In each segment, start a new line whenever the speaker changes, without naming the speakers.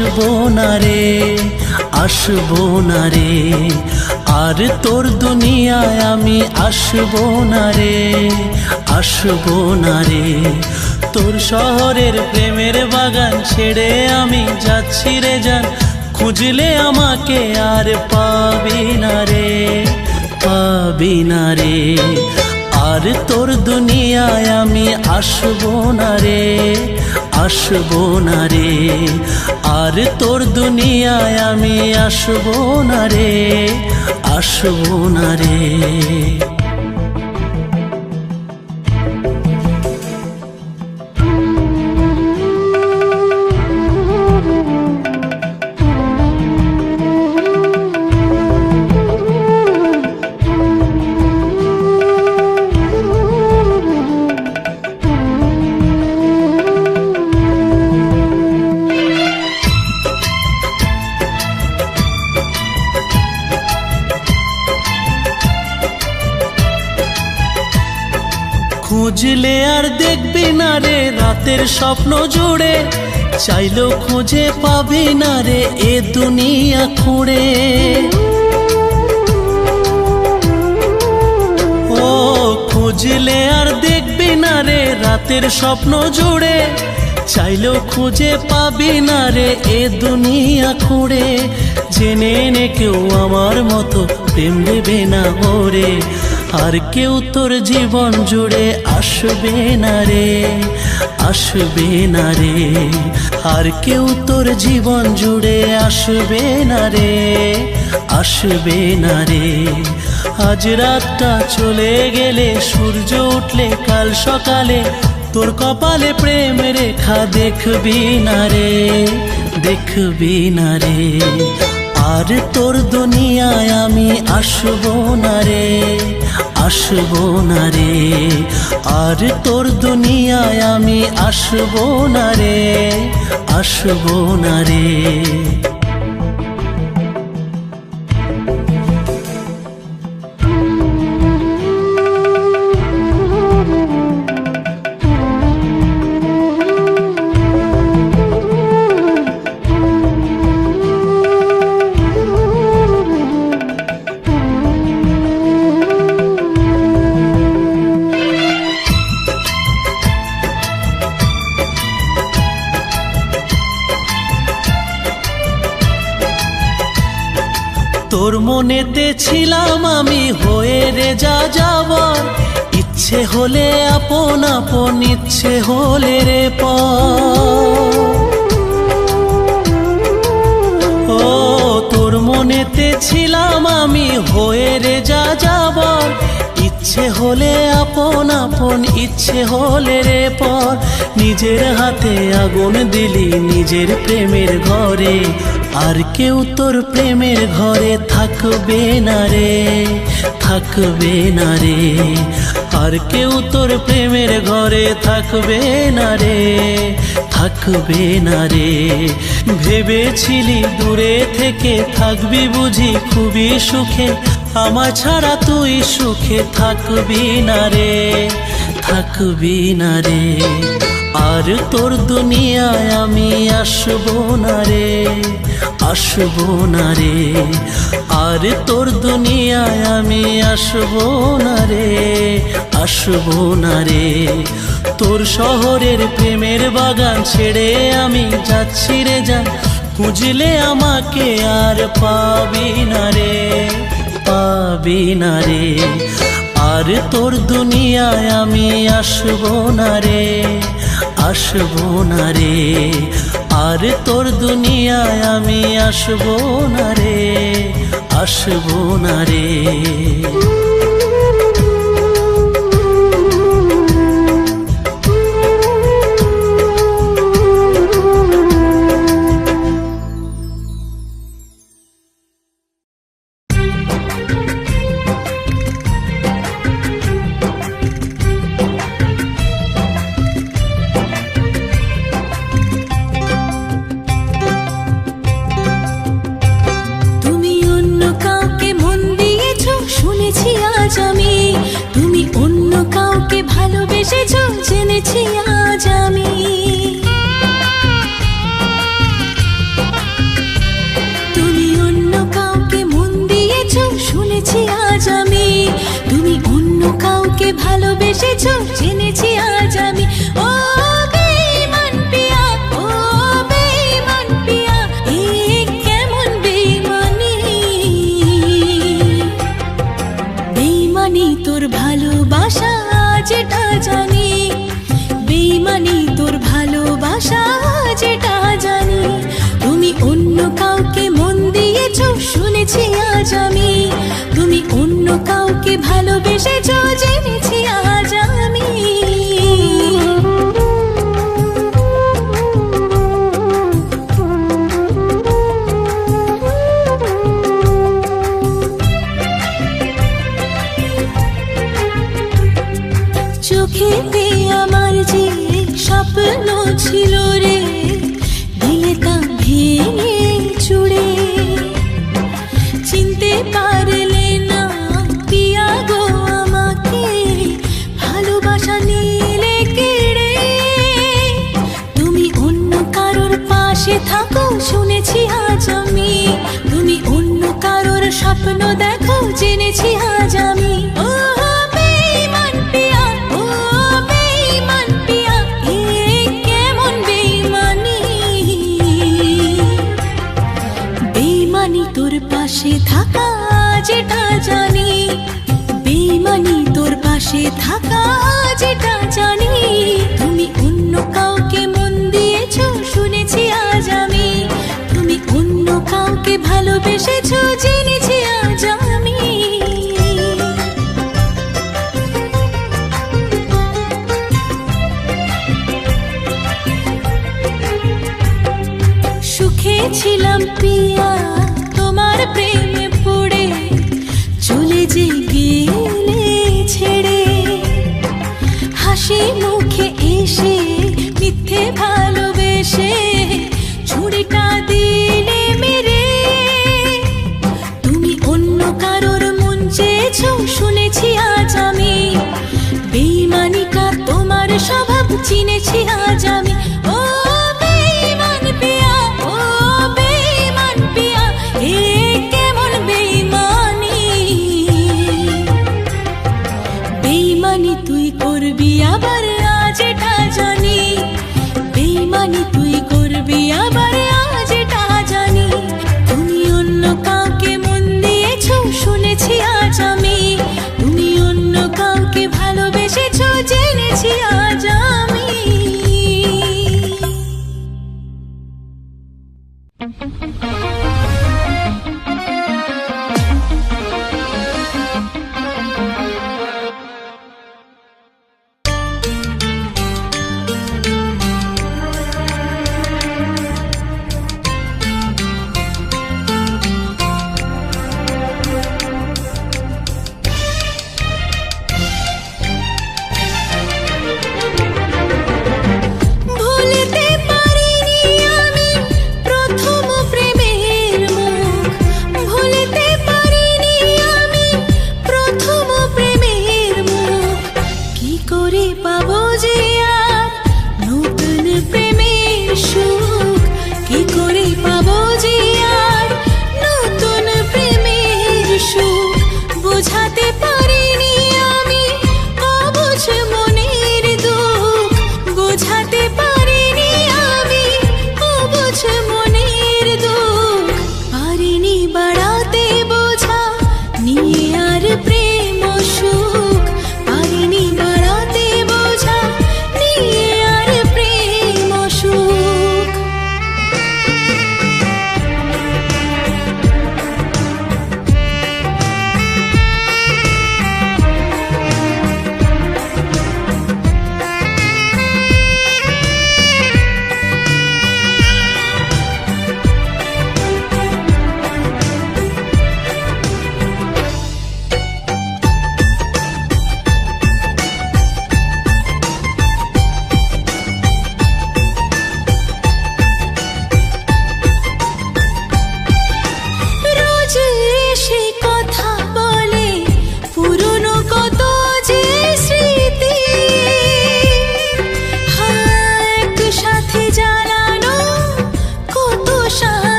আসব না রে, আসব না রে। আর তোর দুনিয়ায় আমি আসব না রে, আসব না রে। তোর শহরের প্রেমের বাগান ছেড়ে আমি যাচ্ছি রে যান খুঁজলে আমাকে আর পাবি না রে, পাবি না রে। আর তোর দুনিয়ায় আমি আসব না রে আসব না রে। আর তোর দুনিয়ায় আমি আসব না রে। আসব না রে। রে রাতের স্বপ্ন জুড়ে চাইলো খুঁজে পাবি না রে এ দুনিয়া খুঁড়ে। ও, খুঁজলে আর দেখবি না রে রাতের স্বপ্ন জুড়ে, চাইলেও খুঁজে পাবি না রে এ দুনিয়া খুঁড়ে। জেনে নে কেউ আমার মতো প্রেম দেবে না ওরে। আর কেউ তোর জীবন জুড়ে আসবে না রে, আসবে না রে। আর কেউ তোর জীবন জুড়ে আসবে না রে, আসবে না রে। আজ রাতটা চলে গেলে, সূর্য উঠলে, কাল সকালে তোর কপালে প্রেম রেখা দেখবি না রে, দেখবি না রে। আর তোর দুনিয়ায় আমি আসব না রে, আসব না রে। আর তোর দুনিয়ায় আমি আসব না রে, আসব না রে। ছিলাম আমি হয়ে রে যা যাবার ইচ্ছে হলে আপন আপন, ইচ্ছে হলে রে প ও, তোর মনেতে ছিলাম আমি হয়ে রে যা যাবার ইচ্ছে হলে আপন আপন, ইচ্ছে হলে রে পর। নিজের হাতে আগুন দিলি, নিজের প্রেমের ঘরে আর কেউ তোর প্রেমের ঘরে থাকবে না রে, থাকবে না রে। আর কেউ তোর প্রেমের ঘরে থাকবে না রে, থাকবে না রে। ভেবেছিলি দূরে থেকে থাকবি বুঝি খুবই সুখে আমার ছাড়া তুই সুখে থাকবি না রে, থাকবি না রে। আর তোর দুনিয়ায় আমি আসব না রে, আসব না রে। আর তোর দুনিয়ায় আমি আসব না রে, আসব না রে। তোর শহরের প্রেমের বাগান ছেড়ে আমি যাচ্ছি রে যা, খুঁজলে আমাকে আর পাবি না রে, পাবি না রে। আর তোর দুনিয়ায় আমি আসব না রে আসব না রে। আর তোর দুনিয়ায় আমি আসব না রে। আসব না রে।
যেটা জানি। তুমি অন্য কাউকে মন দিয়েছ, শুনেছি আজ আমি। তুমি অন্য কাউকে ভালোবেসেছ জেনে বেমানি তোর পাশে থাকা যেটা জানি। বেমানি তোর পাশে থাকা যেটা জানি। তুমি অন্য কাউকে মন দিয়েছ, শুনেছি আজ আমি। তুমি অন্য কাউকে ভালোবেসেছ, জেনেছি আজ হাসি মুখে এসে মিথ্যে ভালোবেসে ছুরিটা দিলে মেরে। তুমি অন্য কারোর মন চেয়েছ, শুনেছি আজ আমি। বেইমানিটা তোমার স্বভাব, চিনেছি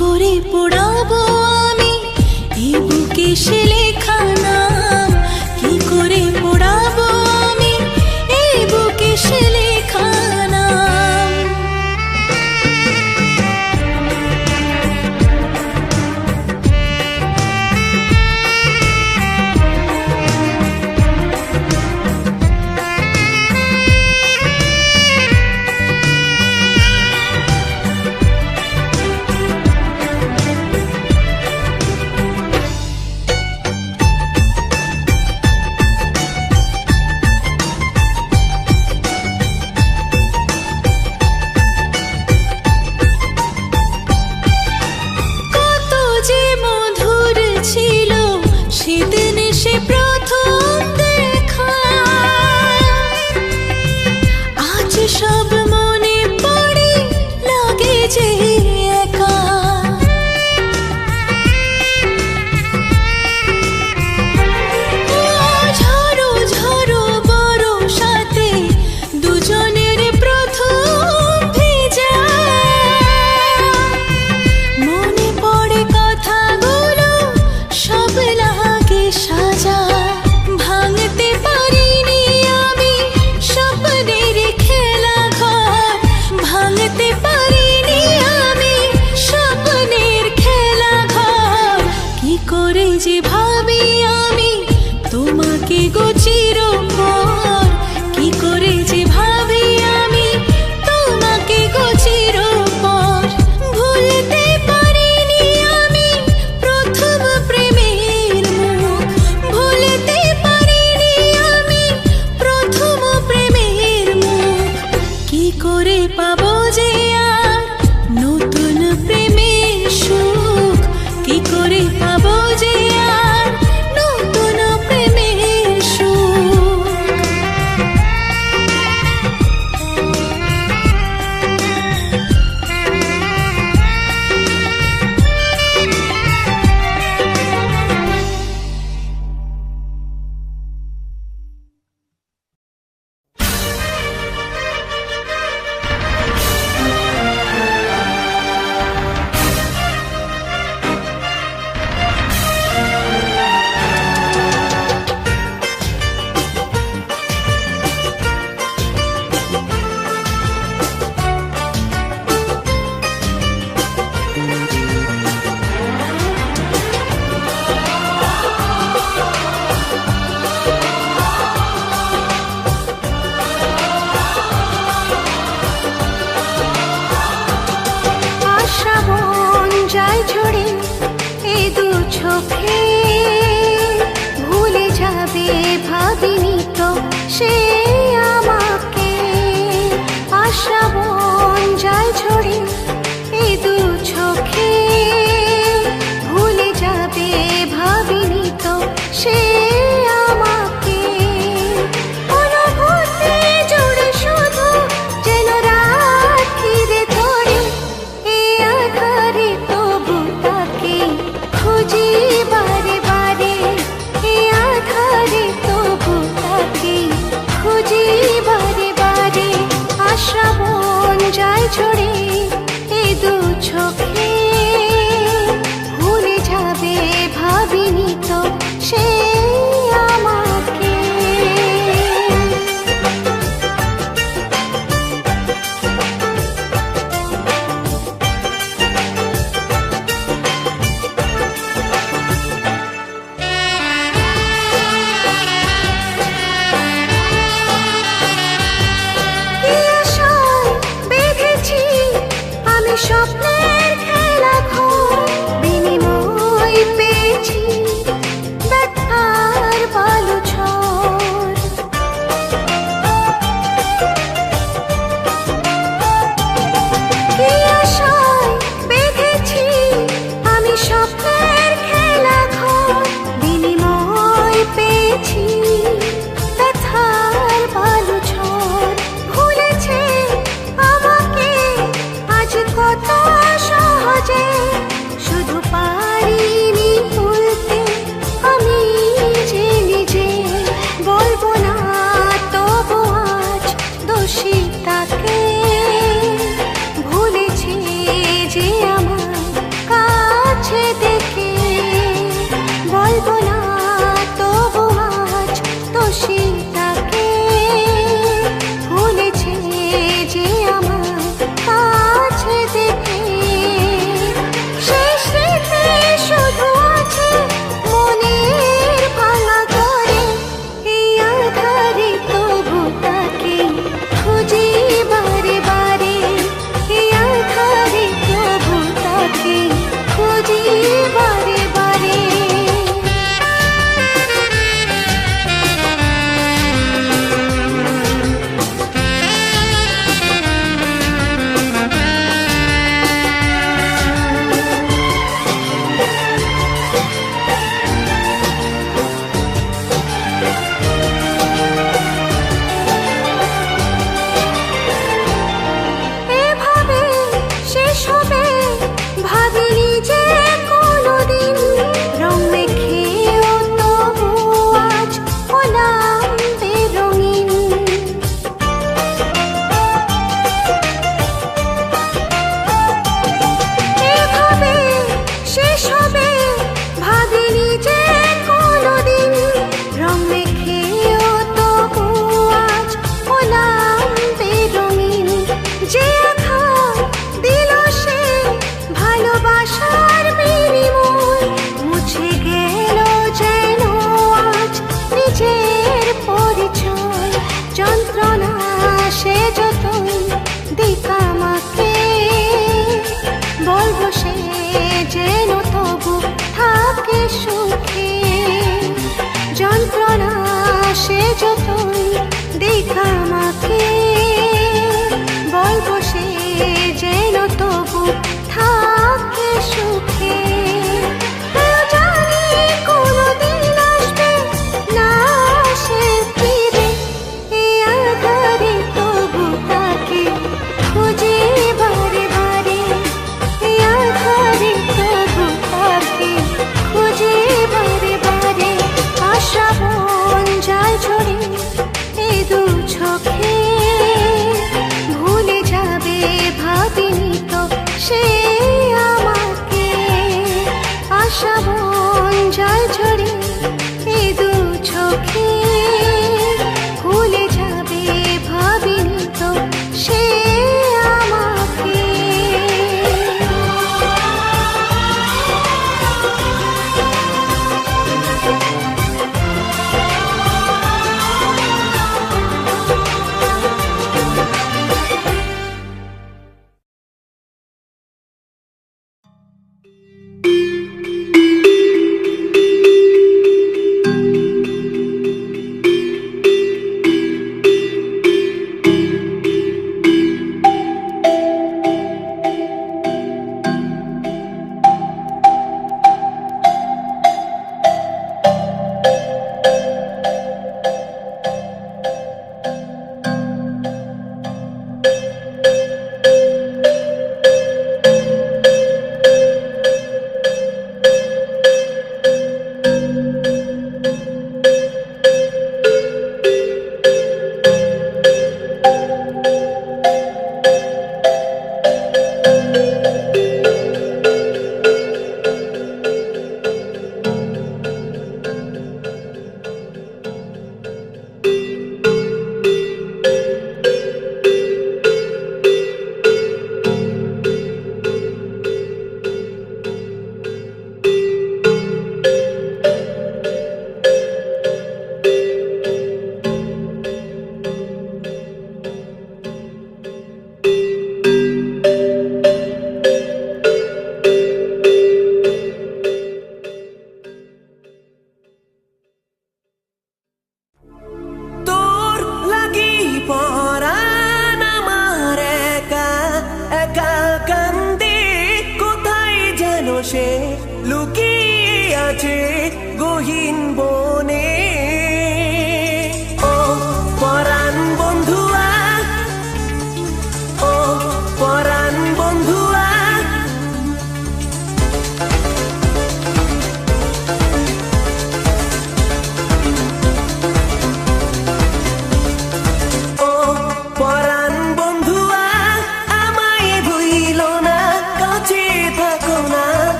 করে
পড়াবো আমি। এই বুকে সেলে